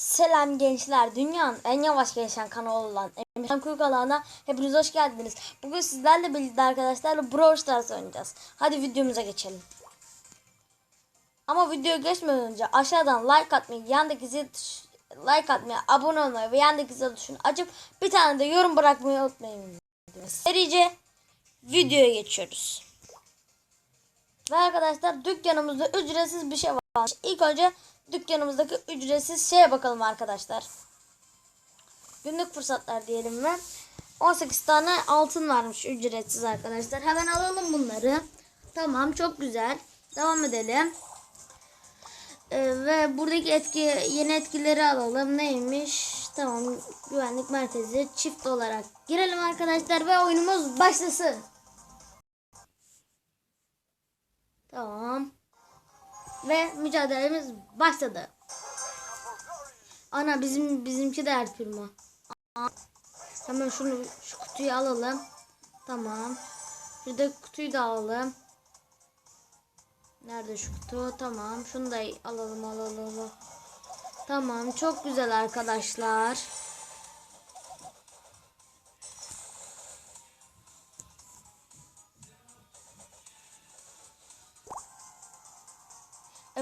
Selam gençler. Dünyanın en yavaş gelişen kanalı olan Emirhan Kuyuk Alan'a hepiniz hoş geldiniz. Bugün sizlerle birlikte arkadaşlarla Brawl Stars oynayacağız. Hadi videomuza geçelim. Ama videoya geçmeden önce aşağıdan like atmayı, yandaki zil like atmayı, abone olmayı ve yandaki zil tuşunu açıp bir tane de yorum bırakmayı unutmayın. Serice videoya geçiyoruz. Ve arkadaşlar dükkanımızda ücretsiz bir şey var. İlk önce dükkanımızdaki ücretsiz şeye bakalım arkadaşlar. Günlük fırsatlar diyelim ve 18 tane altın varmış ücretsiz arkadaşlar. Hemen alalım bunları. Tamam çok güzel. Devam edelim. Ee, ve buradaki etki yeni etkileri alalım. Neymiş? Tamam güvenlik merkezi çift olarak girelim arkadaşlar ve oyunumuz başlasın. Tamam. Ve mücadelemiz başladı. Ana bizim bizimki de Primo. Aa, Hemen şunu şu kutuyu alalım. Tamam. Şurada kutuyu da alalım. Nerede şu kutu? Tamam. Şunu da alalım. alalım. Tamam. Çok güzel arkadaşlar.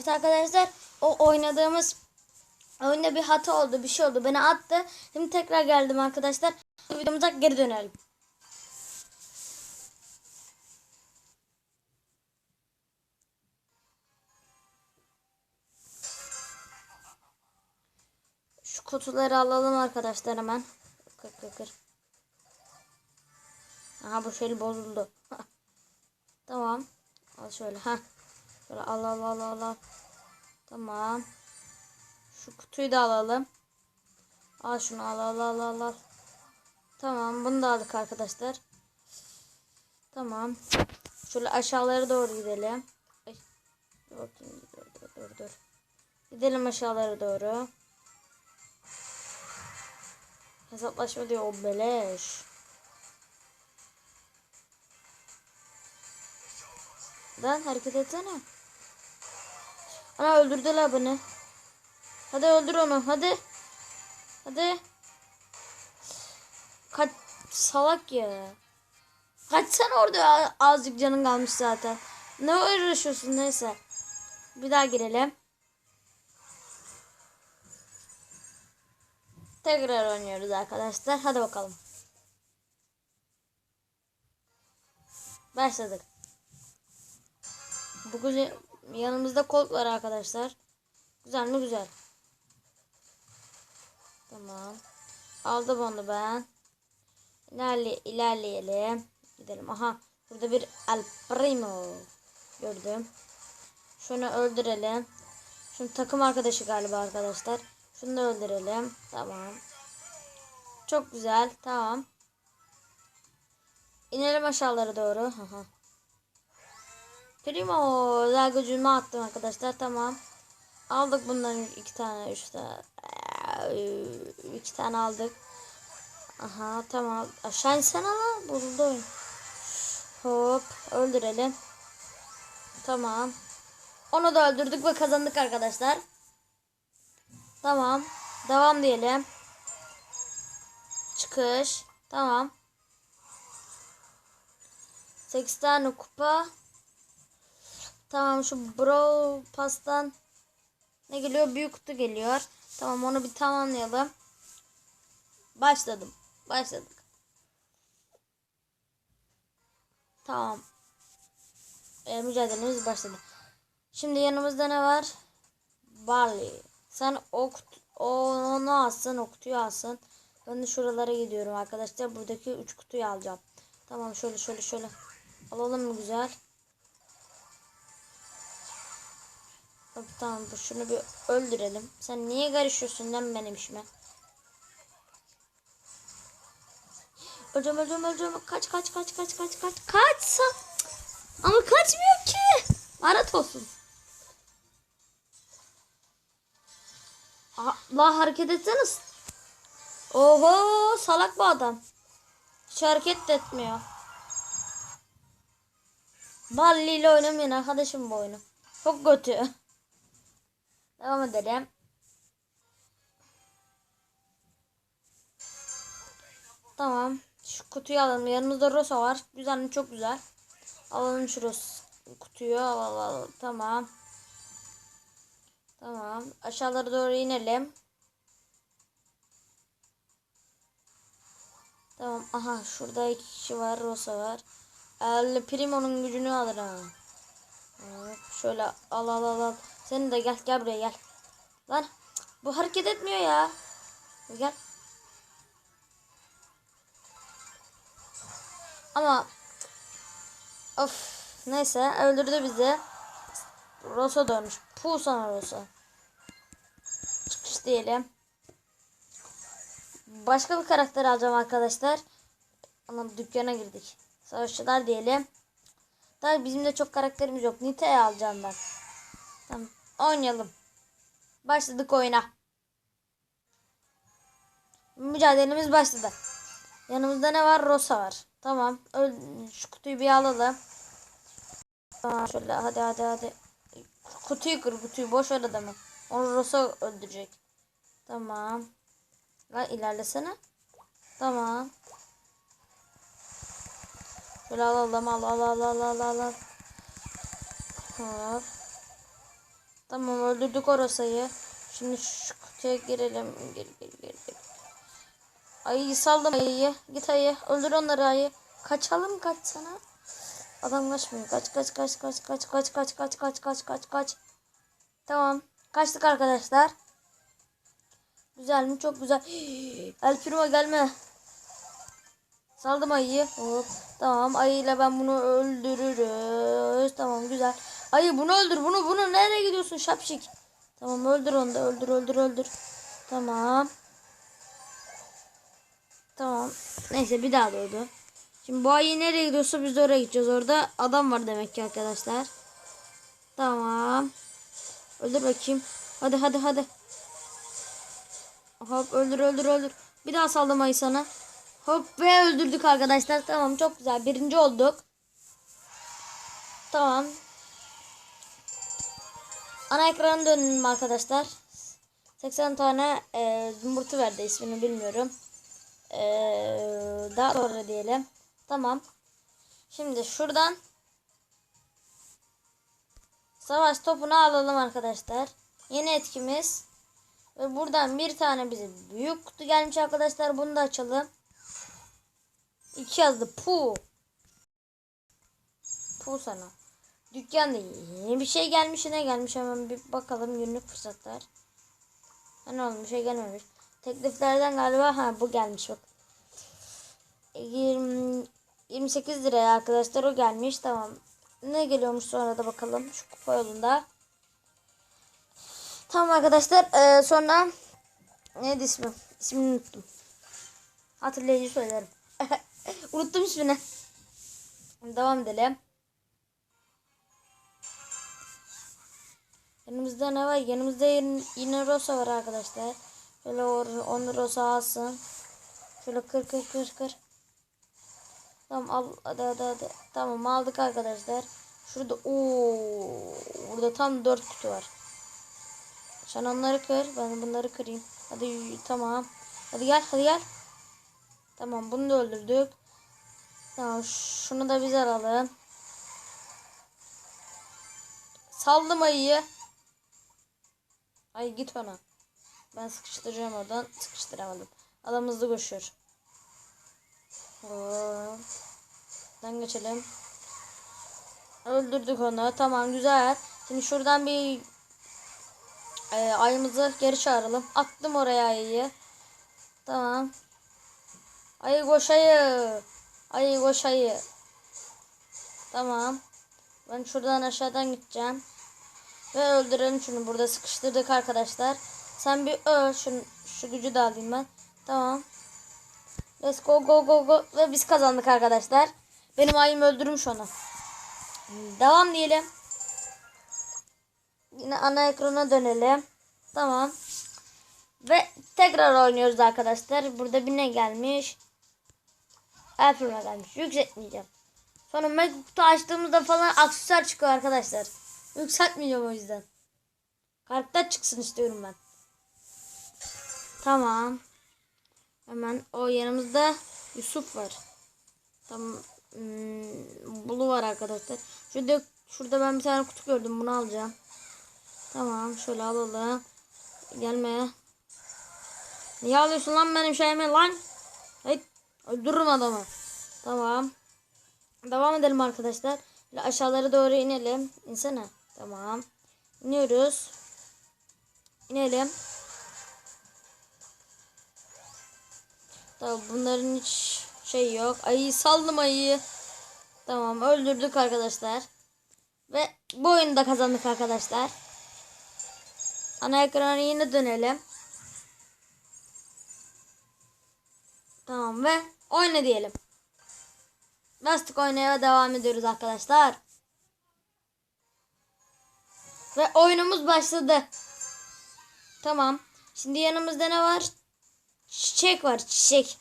Evet arkadaşlar o oynadığımız oyunda bir hata oldu bir şey oldu beni attı. Şimdi tekrar geldim arkadaşlar. Videomuza geri dönelim. Şu kutuları alalım arkadaşlar hemen. Kır kır kır. Aha bu şey bozuldu. tamam. Al şöyle. ha. Şöyle al al al al al. Tamam. Şu kutuyu da alalım. Al şunu al al al al al. Tamam bunu da aldık arkadaşlar. Tamam. Şöyle aşağılara doğru gidelim. Dur. Dur dur dur dur. Gidelim aşağılara doğru. Hesaplaşma diyor o beleş. Lan hareket etsene. Ana öldürdüler beni. Hadi öldür onu hadi. Hadi. Kaç salak ya. Kaçsana orada azıcık canın kalmış zaten. Ne uğraşıyorsun neyse. Bir daha girelim. Tekrar oynuyoruz arkadaşlar. Hadi bakalım. Başladık. Bu güzel. Yanımızda Colt var arkadaşlar. Güzel mi güzel. Tamam. Aldım onu ben. İlerle, ilerleyelim. Gidelim. Aha. Burada bir El Primo. Gördüm. Şunu öldürelim. Şunu takım arkadaşı galiba arkadaşlar. Şunu da öldürelim. Tamam. Çok güzel. Tamam. İnelim aşağılara doğru. Aha. Primo gücümü attım arkadaşlar tamam. Aldık bundan iki tane üç tane. Ee, iki tane aldık. Aha tamam. Aşağı insene lan. Bozuldu. Hop öldürelim. Tamam. Onu da öldürdük ve kazandık arkadaşlar. Tamam. Devam diyelim. Çıkış. Tamam. 8 tane kupa. Tamam şu Brawl Pass'tan ne geliyor? Büyük kutu geliyor. Tamam onu bir tamamlayalım. Başladım. Başladık. Tamam. E, mücadelemiz başladı. Şimdi yanımızda ne var? Barley. Sen o, onu alsın, o kutuyu alsın. Ben de şuralara gidiyorum arkadaşlar. Buradaki 3 kutuyu alacağım. Tamam şöyle şöyle şöyle. Alalım güzel? Tamam bu şunu bir öldürelim. Sen niye karışıyorsun lan benim işime? Öleceğim öleceğim öleceğim. Kaç kaç kaç kaç kaç kaç. Kaçsa. Ama kaçmıyor ki. Arat olsun. Allah hareket etseniz. Oho salak bu adam. Hiç hareket etmiyor. Balli ile oynamayın arkadaşım bu oyunu. Çok kötü. Devam edelim. Tamam. Şu kutuyu alalım. Yanımızda Rosa var. Güzel çok güzel. Alalım şu Rosa kutuyu. Alalım, alalım. Tamam. Tamam. Aşağılara doğru inelim. Tamam. Aha şurada iki kişi var. Rosa var. El Primo'nun gücünü alır ha. Şöyle al al al al. Sen de gel gel buraya gel. Lan bu hareket etmiyor ya. Gel. Ama of neyse öldürdü bizi. Rosa dönmüş. Puh sana Rosa. Çıkış diyelim. Başka bir karakter alacağım arkadaşlar. Ama dükkana girdik. Savaşçılar diyelim. Tabii bizim de çok karakterimiz yok. Nita'yı alacağım ben. Tamam. Oynayalım. Başladık oyuna. Mücadelemiz başladı. Yanımızda ne var? Rosa var. Tamam. Şu kutuyu bir alalım. Tamam şöyle hadi hadi hadi. Kutuyu kır kutuyu boş ver adamı. Onu Rosa öldürecek. Tamam. Lan ilerlesene. Tamam. Şöyle alalım al al al al al al al. Hop. Tamam öldürdük o Rosa'yı. Şimdi şu kutuya girelim. Gel gel gel gel. Ayıyı saldım ayıyı. Git ayı. Öldür onları ayı. Kaçalım kaç sana. Adam kaçmıyor. Kaç kaç kaç kaç kaç kaç kaç kaç kaç kaç kaç kaç. Tamam. Kaçtık arkadaşlar. Güzel mi? Çok güzel. El Primo gelme. Saldım ayıyı. Hop. Tamam ayıyla ben bunu öldürürüz. Güzel. Ayı bunu öldür bunu bunu nereye gidiyorsun şapşik? Tamam öldür onu da öldür öldür öldür. Tamam. Tamam. Neyse bir daha doğdu. Şimdi bu ayı nereye gidiyorsa biz de oraya gideceğiz. Orada adam var demek ki arkadaşlar. Tamam. Öldür bakayım. Hadi hadi hadi. Hop öldür öldür öldür. Bir daha saldım ayı sana. Hop ve öldürdük arkadaşlar. Tamam çok güzel. Birinci olduk. Tamam. Ana ekrana dönelim arkadaşlar. 80 tane e, zımbırtı verdi ismini bilmiyorum. E, daha sonra diyelim. Tamam. Şimdi şuradan savaş topunu alalım arkadaşlar. Yeni etkimiz. Ve buradan bir tane bize büyük kutu gelmiş arkadaşlar. Bunu da açalım. İki yazdı. Pu. Pu sana. Dükkanda yeni bir şey gelmiş. Ne gelmiş hemen bir bakalım günlük fırsatlar. Ha, ne olmuş? Şey gelmemiş. Tekliflerden galiba ha bu gelmiş bak. 20, 28 liraya arkadaşlar o gelmiş. Tamam. Ne geliyormuş sonra da bakalım. Şu kupa yolunda. Tamam arkadaşlar. Ee, sonra neydi ismi? İsmini unuttum. Hatırlayıcı söylerim. unuttum ismini. Devam edelim. Yanımızda ne var? Yanımızda yine, Rosa var arkadaşlar. Şöyle onu Rosa alsın. Şöyle kır kır kır kır. Tamam al hadi hadi hadi. Tamam aldık arkadaşlar. Şurada ooo burada tam 4 kutu var. Sen onları kır. Ben bunları kırayım. Hadi tamam. Hadi gel hadi gel. Tamam bunu da öldürdük. Tamam şunu da biz alalım. Saldım ayıyı. Ay git ona. Ben sıkıştıracağım oradan. Sıkıştıramadım. Adam hızlı koşuyor. Ben geçelim. Öldürdük onu. Tamam güzel. Şimdi şuradan bir e, ayımızı geri çağıralım. Attım oraya ayıyı. Tamam. Ayı koş ayı. Ayı koş ayı. Tamam. Ben şuradan aşağıdan gideceğim. Ve öldürelim şunu. Burada sıkıştırdık arkadaşlar. Sen bir öl. Şu, şu gücü de alayım ben. Tamam. Let's go go go go. Ve biz kazandık arkadaşlar. Benim ayım öldürmüş onu. Devam diyelim. Yine ana ekrana dönelim. Tamam. Ve tekrar oynuyoruz arkadaşlar. Burada bir ne gelmiş? Elfirma gelmiş. Yükseltmeyeceğim. Sonra mektubu açtığımızda falan aksesuar çıkıyor arkadaşlar. Yükseltmeyeceğim o yüzden. Karakter çıksın istiyorum ben. Tamam. Hemen o yanımızda Yusuf var. Tamam. Hmm, Bulu var arkadaşlar. Şurada şurada ben bir tane kutu gördüm. Bunu alacağım. Tamam. Şöyle alalım. Gelme. Niye alıyorsun lan benim şeyimi lan? Hey, öldürürüm adamı. Tamam. Devam edelim arkadaşlar. Aşağılara doğru inelim. İnsene. Tamam. İniyoruz. İnelim. Tamam bunların hiç şey yok. Ayıyı saldım ayıyı. Tamam öldürdük arkadaşlar. Ve bu oyunu da kazandık arkadaşlar. Ana ekrana yine dönelim. Tamam ve oyna diyelim. Bastık oynaya devam ediyoruz arkadaşlar. Ve oyunumuz başladı. Tamam. Şimdi yanımızda ne var? Çiçek var çiçek.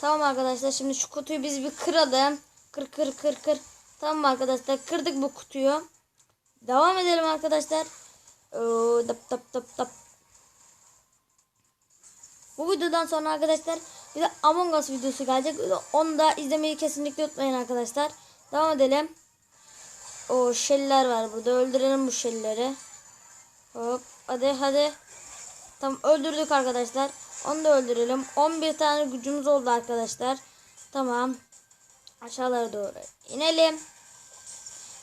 Tamam arkadaşlar şimdi şu kutuyu biz bir kıralım. Kır kır kır kır. Tamam arkadaşlar kırdık bu kutuyu. Devam edelim arkadaşlar. Oo, dap dap dap dap. Bu videodan sonra arkadaşlar bir de Among Us videosu gelecek. Onu da izlemeyi kesinlikle unutmayın arkadaşlar. Devam edelim. O şeller var burada. Öldürelim bu şelleri. Hop. Hadi hadi. Tamam öldürdük arkadaşlar. Onu da öldürelim. 11 tane gücümüz oldu arkadaşlar. Tamam. Aşağılara doğru inelim.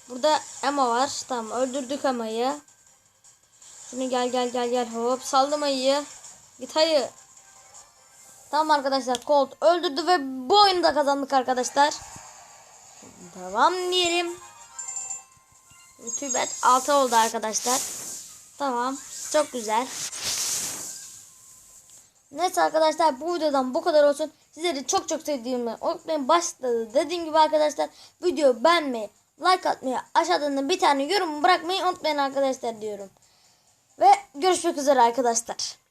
Burada Emma var. Tamam öldürdük Emma'yı. Şunu gel gel gel gel hop saldım ayıyı. Git ayı. Tamam arkadaşlar Colt öldürdü ve bu oyunu da kazandık arkadaşlar. Devam diyelim. Tübet 6 oldu arkadaşlar. Tamam. Çok güzel. Neyse arkadaşlar bu videodan bu kadar olsun. Sizleri çok çok sevdiğimi unutmayın. Başta dediğim gibi arkadaşlar video beğenmeyi, like atmayı, aşağıdan da bir tane yorum bırakmayı unutmayın arkadaşlar diyorum. Ve görüşmek üzere arkadaşlar.